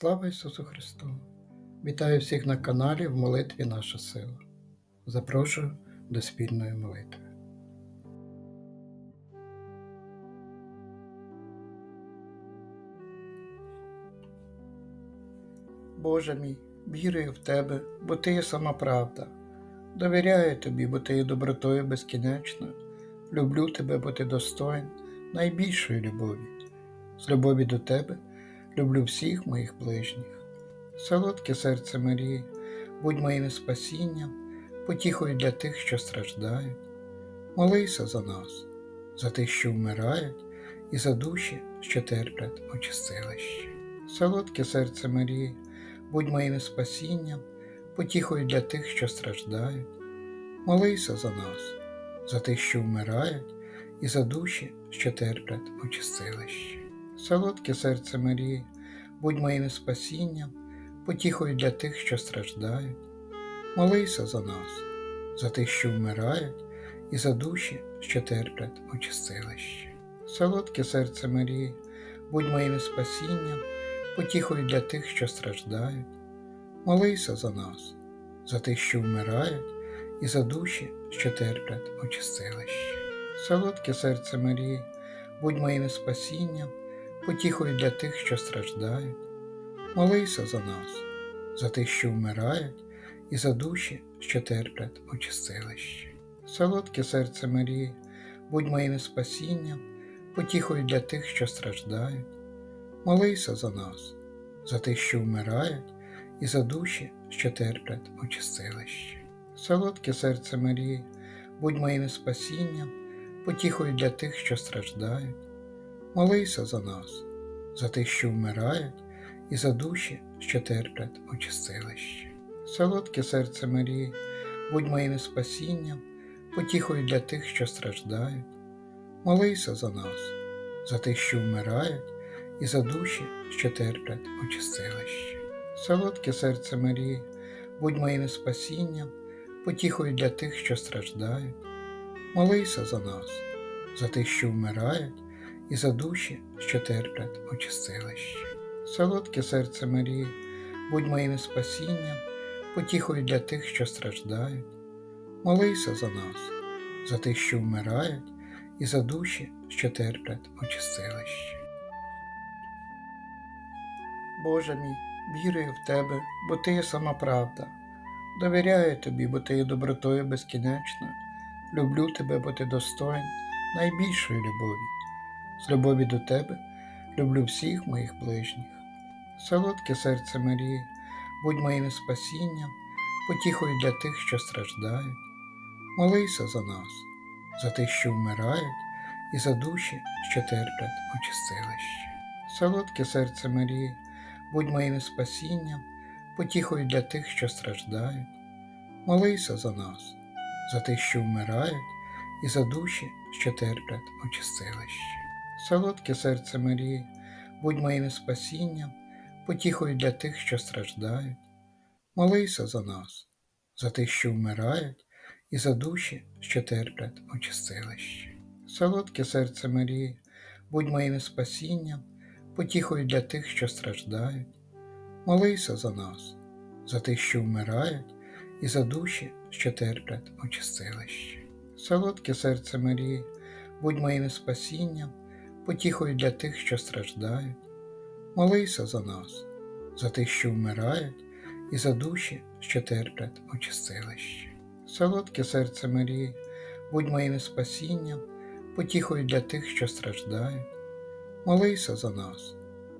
Слава Ісусу Христу! Вітаю всіх на каналі в молитві Наша сила. Запрошую до спільної молитви. Боже мій, вірую в Тебе, бо Ти є сама правда. Довіряю Тобі, бо Ти є добротою безкінечною. Люблю Тебе, бо Ти достоин найбільшої любові. З любові до Тебе люблю всіх моїх ближніх. Солодке серце Марії, будь моїм спасінням, потіхою для тих, що страждають. Молися за нас, за тих, що вмирають, і за душі, що терплять у чистилищі. Солодке серце Марії, будь моїм спасінням, потіхою для тих, що страждають. Молися за нас, за тих, що вмирають, і за душі, що терплять у чистилищі. Солодке серце Марії, будь моїм спасінням, потіхою для тих, що страждають. Молися за нас, за тих, що вмирають, і за душі, що терплять у чистилищі. Солодке серце Марії, будь моїм спасінням, потіхою для тих, що страждають. Молися за нас, за тих, що вмирають, і за душі, що терплять у чистилищі. Солодке серце Марії, будь моїм спасінням, потіхою для тих, що страждають. Молися за нас, за тих, що вмирають, і за душі, що терплять у чистилищі. Солодке серце Марії, будь моїм спасінням, потіхою для тих, що страждають. Молися за нас, за тих, що вмирають, і за душі, що терплять у. Солодке серце Марії, будь моїм спасінням, потіхою для тих, що страждають. Молися за нас, за тих, що вмирають, і за душі, що терплять у чистилищі. Солодке серце Марії, будь моїм спасінням, потіхою для тих, що страждають. Молися за нас, за тих, що вмирають, і за душі, що терплять у чистилищі. Солодке серце Марії, будь моїм спасінням, потіхою для тих, що страждають. Молися за нас, за тих, що вмирають, і за душі, що терплять у чистилищі. Солодке серце Марії, будь моїм спасінням, потіхою для тих, що страждають. Молися за нас, за тих, що вмирають, і за душі, що терплять у чистилищі. Боже мій, вірую в Тебе, бо Ти є сама правда. Довіряю Тобі, бо Ти є добротою безкінечною. Люблю Тебе, бо Ти достоин найбільшої любові. З любові до Тебе люблю всіх моїх ближніх. Солодке серце Марії, будь моїм спасінням, потіхою для тих, що страждають. Молися за нас, за тих, що вмирають, і за душі, що терплять у чистилищі. Солодке серце Марії, будь моїм спасінням, потіхою для тих, що страждають. Молися за нас, за тих, що вмирають, і за душі, що терплять у чистилищі. Солодке серце Марії, будь моїм спасінням, потіхою для тих, що страждають. Молися за нас, за тих, що вмирають, і за душі, що терплять у чистилищі. Солодке серце Марії, будь моїм спасінням, потіхою для тих, що страждають. Молися за нас, за тих, що вмирають, і за душі, що терплять у чистилищі. Солодке серце Марії, будь моїм спасінням, потіхою для тих, що страждають. Молися за нас, за тих, що вмирають, і за душі, що терплять у чистилищі. Солодке серце Марії, будь моїм спасінням, потіхою для тих, що страждають. Молися за нас,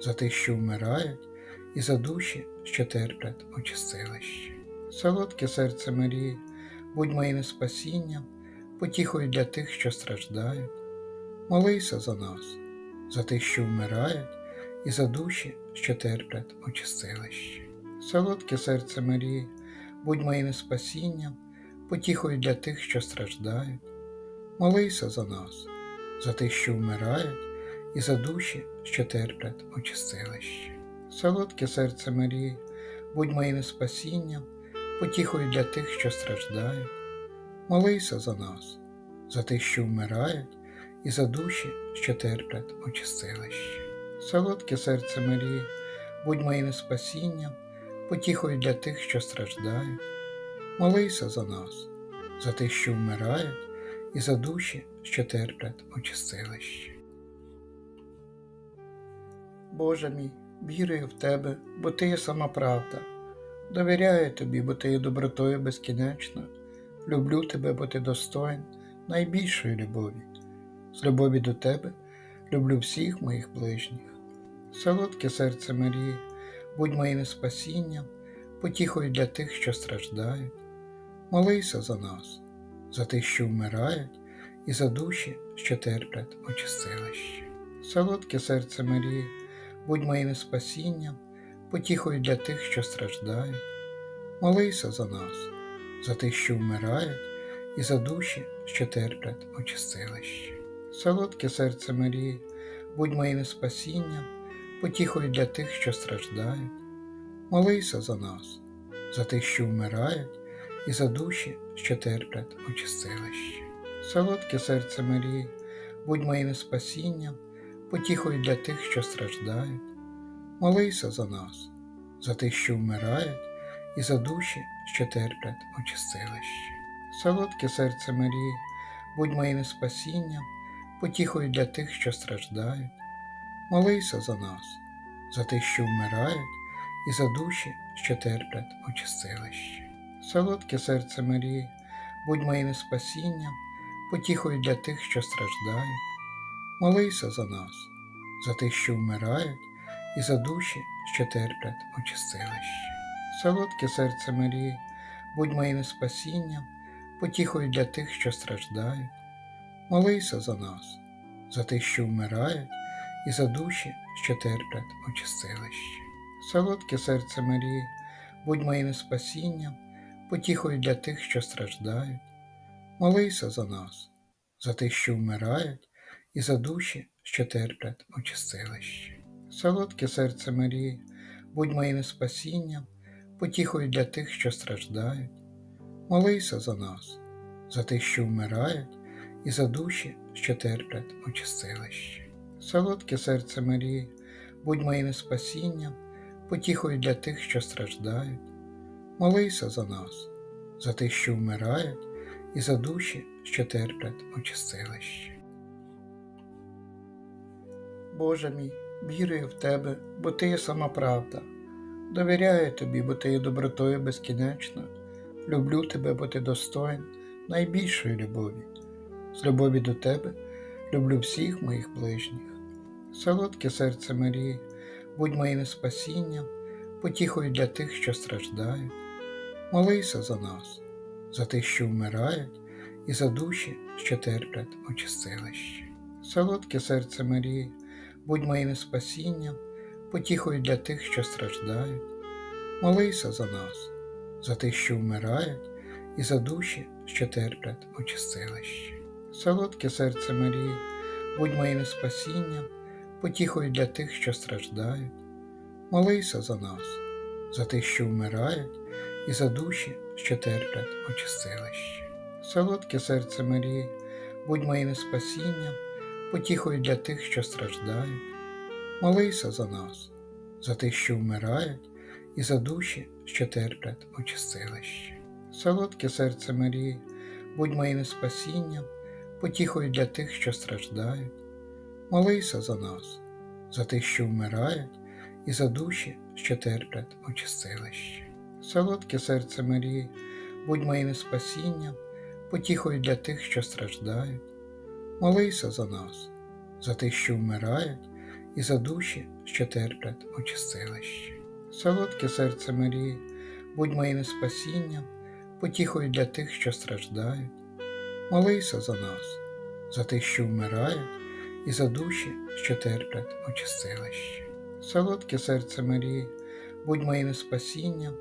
за тих, що вмирають, і за душі, що терплять у чистилищі. Солодке серце Марії, будь моїм спасінням, потіхою для тих, що страждають. Молися за нас, за тих, що вмирають, і за душі, що терплять у чистилищі. Солодке серце Марії, будь моїм спасінням, потіхою для тих, що страждають. Молися за нас, за тих, що вмирають, і за душі, що терплять у чистилищі. Солодке серце Марії, будь моїм спасінням, потіхою для тих, що страждають. Молися за нас, за тих, що вмирають, і за душі, що терплять у чистилищі. Солодке серце Марії, будь моїм спасінням, потіхою для тих, що страждають. Молися за нас, за тих, що вмирають, і за душі, що терплять у чистилищі. Боже мій, вірую в Тебе, бо Ти є сама правда. Довіряю Тобі, бо Ти є добротою безкінечною. Люблю Тебе, бо Ти достоин найбільшої любові. З любові до Тебе люблю всіх моїх ближніх. Солодке серце Марії, будь моїм спасінням, потіхою для тих, що страждають. Молися за нас, за тих, що вмирають, і за душі, що терплять у чистилищі. Солодке серце Марії, будь моїм спасінням, потіхою для тих, що страждають. Молися за нас, за тих, що вмирають, і за душі, що терплять у чистилищі. Солодке серце Марії, будь моїм спасінням, потіхою для тих, що страждають. Молися за нас, за тих, що вмирають, і за душі, що терплять у чистилищі. Солодке серце Марії, будь моїм спасінням, потіхою для тих, що страждають. Молися за нас, за тих, що вмирають, і за душі, що терплять у чистилищі. Солодке серце Марії, будь моїм спасінням, потіхою для тих, що страждають. Молися за нас, за тих, що вмирають, і за душі, що терплять у. Солодке серце Марії, будь моїм спасінням, потіхою для тих, що страждають. Молися за нас, за тих, що вмирають, і за душі, що терплять у. Солодке серце Марії, будь моїм спасінням, потіхою для тих, що страждають. Молися за нас, за тих, що вмирають, і за душі, що терплять у чистилищі. Солодке серце Марії, будь моїм спасінням, потіхою для тих, що страждають. Молися за нас, за тих, що вмирають, і за душі, що терплять у чистилищі. Солодке серце Марії, будь моїм спасінням, потіхою для тих, що страждають. Молися за нас, за тих, що вмирають, і за душі, що терплять у чистилищі. Солодке серце Марії, будь моїм спасінням, потіхою для тих, що страждають. Молися за нас, за тих, що вмирають, і за душі, що терплять у чистилищі. Боже мій, вірую в Тебе, бо Ти є сама правда. Довіряю Тобі, бо Ти є добротою безкінечною. Люблю Тебе, бо Ти достоин найбільшої любові. З любові до Тебе люблю всіх моїх ближніх. Солодке серце Марії, будь моїм спасінням, потіхою для тих, що страждають. Молися за нас, за тих, що вмирають, і за душі, що терплять у чистилищі. Солодке серце Марії, будь моїм спасінням, потіхою для тих, що страждають. Молися за нас, за тих, що вмирають, і за душі, що терплять у чистилищі. Солодке серце Марії, будь моїм спасінням, потіхою для тих, що страждають. Молися за нас, за тих, що вмирають, і за душі, що терплять у чистилищі. Солодке серце Марії, будь моїм спасінням, потіхою для тих, що страждають. Молися за нас, за тих, що вмирають, і за душі, що терплять у чистилищі. Солодке серце Марії, будь моїм спасінням, потіхою для тих, що страждають. Молися за нас, за тих, що вмирають, і за душі, що терплять у чистилищі. Солодке серце Марії, будь моїм спасінням, потіхою для тих, що страждають. Молися за нас, за тих, що вмирають, і за душі, що терплять у чистилищі. Солодке серце Марії, будь моїм спасінням, потіхою для тих, що страждають. Молися за нас, за тих, що вмирають, і за душі, що терплять у чистилищі. Солодке серце Марії, будь моїм спасінням,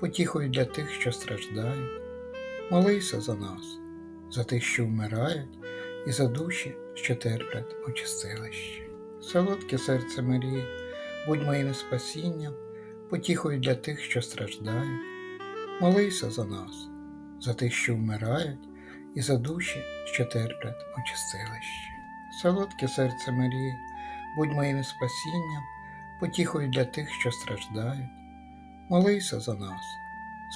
потіхою для тих, що страждають. Молися за нас, за тих, що вмирають, і за душі, що терплять у чистилищі. Солодке серце Марії, будь моїм спасінням, потіхою для тих, що страждають. Молися за нас, за тих, що вмирають, і за душі, що терплять у чистилищі. Солодке серце Марії, будь моїм спасінням, потіхою для тих, що страждають. Молися за нас,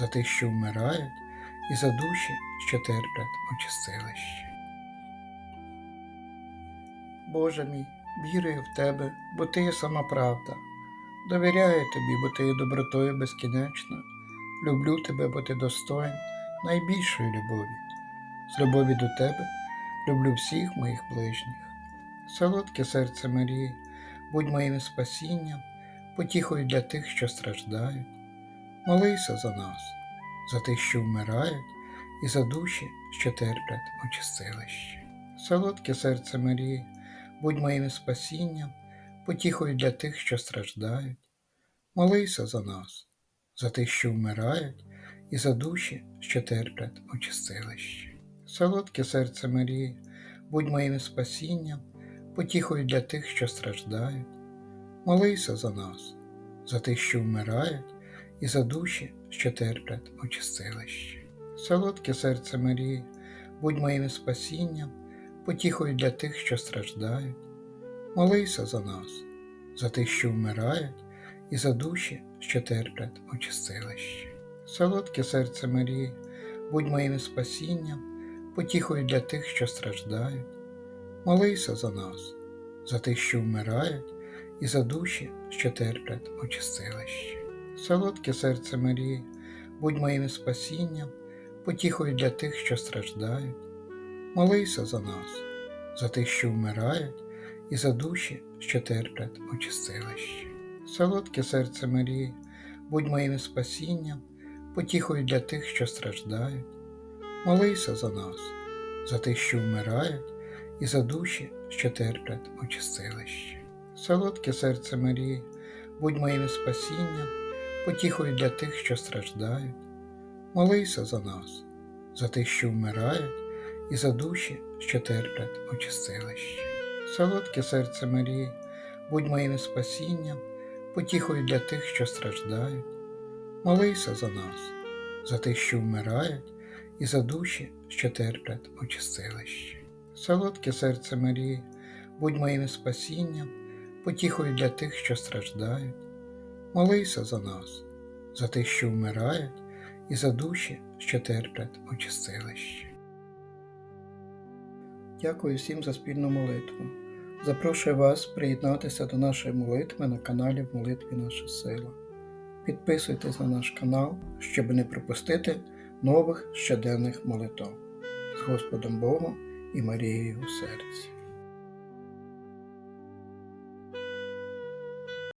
за тих, що вмирають, і за душі, що терплять у чистилищі. Боже мій, вірую в Тебе, бо Ти є сама правда. Довіряю Тобі, бо Ти є добротою безкінечною. Люблю Тебе, бо Ти достоин найбільшої любові. З любові до Тебе люблю всіх моїх ближніх. Солодке серце Марії, будь моїм спасінням, потіхою для тих, що страждають. Молися за нас, за тих, що вмирають, і за душі, що терплять у чистилищі. Солодке серце Марії, будь моїм спасінням, потіхою для тих, що страждають. Молися за нас, за тих, що вмирають, і за душі, що терплять у чистилищі. Солодке серце Марії, будь моїм спасінням, потіхою для тих, що страждають. Молися за нас, за тих, що вмирають, і за душі, що терплять у чистилищі. Солодке серце Марії, будь моїм спасінням, потіхою для тих, що страждають. Молися за нас, за тих, що вмирають, і за душі, що терплять у чистилищі. Солодке серце Марії, будь моїм спасінням, потіхою для тих, що страждають. Молися за нас, за тих, що вмирають, і за душі, що терплять у чистилищі. Солодке серце Марії, будь моїм спасінням, потіхою для тих, що страждають. Молися за нас, за тих, що вмирають, і за душі, що терплять у. Солодке серце Марії, будь моїм спасінням, потіхою для тих, що страждають. Молися за нас, за тих, що вмирають, і за душі, що терплять у чистилищі. Солодке серце Марії, будь моїм спасінням, потіхою для тих, що страждають. Молися за нас, за тих, що вмирають, і за душі, що терплять у чистилищі. Солодке серце Марії, будь моїм спасінням, потіхою для тих, що страждають. Молися за нас, за тих, що вмирають, і за душі, що терплять у чистилищі. Солодке серце Марії, будь моїм спасінням, потіхою для тих, що страждають. Молися за нас, за тих, що вмирають, і за душі, що терплять у чистилищі. Дякую всім за спільну молитву. Запрошую вас приєднатися до нашої молитви на каналі в молитві Наша Сила. Підписуйтесь на наш канал, щоб не пропустити нових щоденних молитв. З Господом Богом і Марією у серці.